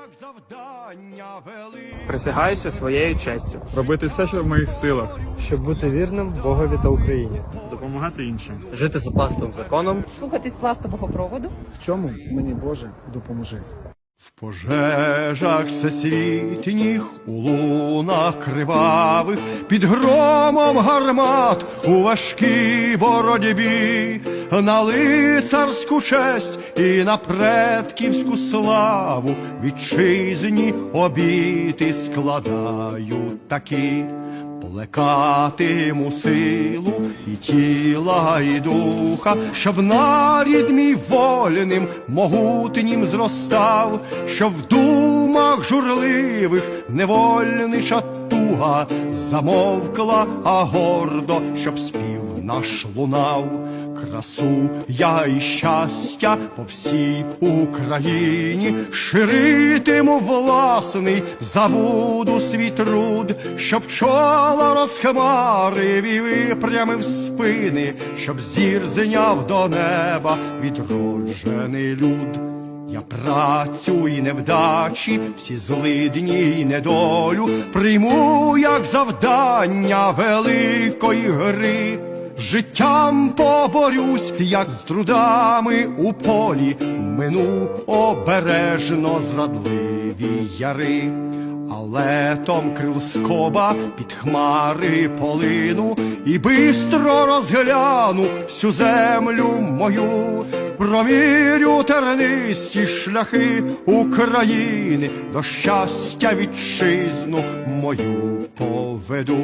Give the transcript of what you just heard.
як завдання велике. Присягаюся своєю честю. робити все, що в моїх силах, щоб бути вірним Богові та Україні. допомагати іншим. Жити за пастовим законом. слухатись пластового проводу, В цьому мені Боже допоможи. В пожежах всесвітніх, у лунах кривавих, під громом гармат у важкій боротьбі, на лицарську честь і на предківську славу вітчизні обіти складаю такі. Плекатиму силу і тіла, і духа, щоб нарід мій вольним, могутнім зростав, щоб в думах журливих невольнича туга замовкла, а гордо, щоб спів наш лунав. Красу я і щастя по всій Україні ширитиму власний, забуду свій труд, щоб чола розхмарив і випрямив спини, щоб зір зняв до неба відроджений люд. Я працю і невдачі, всі злидні і недолю прийму як завдання великої гри. Життям поборюсь, як з трудами у полі, мину обережно зрадливі яри, а летом крил скоба під хмари полину і бистро розгляну всю землю мою, промірю тернисті шляхи України, до щастя вітчизну мою поведу.